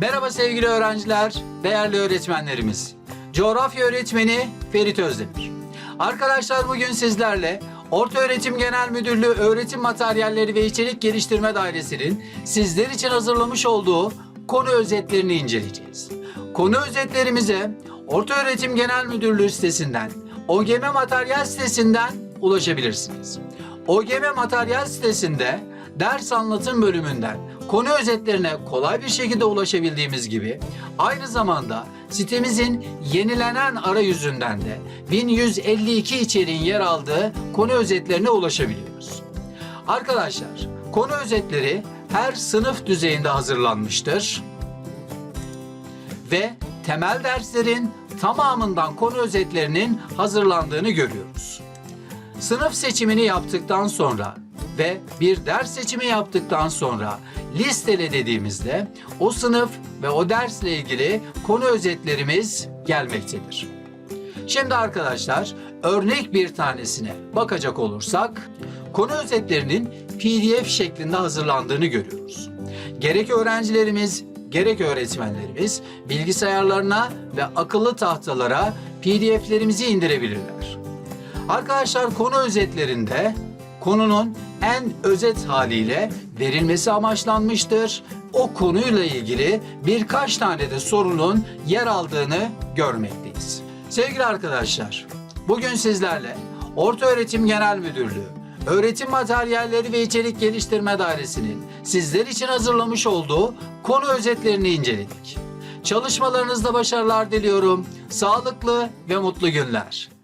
Merhaba sevgili öğrenciler, değerli öğretmenlerimiz. Coğrafya öğretmeni Ferit Özdemir. Arkadaşlar bugün sizlerle Ortaöğretim Genel Müdürlüğü Öğretim Materyalleri ve İçerik Geliştirme Dairesi'nin sizler için hazırlamış olduğu konu özetlerini inceleyeceğiz. Konu özetlerimize Ortaöğretim Genel Müdürlüğü sitesinden, OGM Materyal sitesinden ulaşabilirsiniz. OGM Materyal sitesinde ders anlatım bölümünden konu özetlerine kolay bir şekilde ulaşabildiğimiz gibi aynı zamanda sitemizin yenilenen arayüzünden de 1152 içeriğin yer aldığı konu özetlerine ulaşabiliyoruz. Arkadaşlar, konu özetleri her sınıf düzeyinde hazırlanmıştır ve temel derslerin tamamından konu özetlerinin hazırlandığını görüyoruz. Sınıf seçimini yaptıktan sonra ve bir ders seçimi yaptıktan sonra listele dediğimizde o sınıf ve o dersle ilgili konu özetlerimiz gelmektedir. Şimdi arkadaşlar örnek bir tanesine bakacak olursak konu özetlerinin PDF şeklinde hazırlandığını görüyoruz. Gerek öğrencilerimiz gerek öğretmenlerimiz bilgisayarlarına ve akıllı tahtalara PDF'lerimizi indirebilirler. Arkadaşlar konu özetlerinde konunun en özet haliyle verilmesi amaçlanmıştır. O konuyla ilgili birkaç tane de sorunun yer aldığını görmekteyiz. Sevgili arkadaşlar, bugün sizlerle Ortaöğretim Genel Müdürlüğü, Öğretim Materyalleri ve İçerik Geliştirme Dairesi'nin sizler için hazırlamış olduğu konu özetlerini inceledik. Çalışmalarınızda başarılar diliyorum. Sağlıklı ve mutlu günler.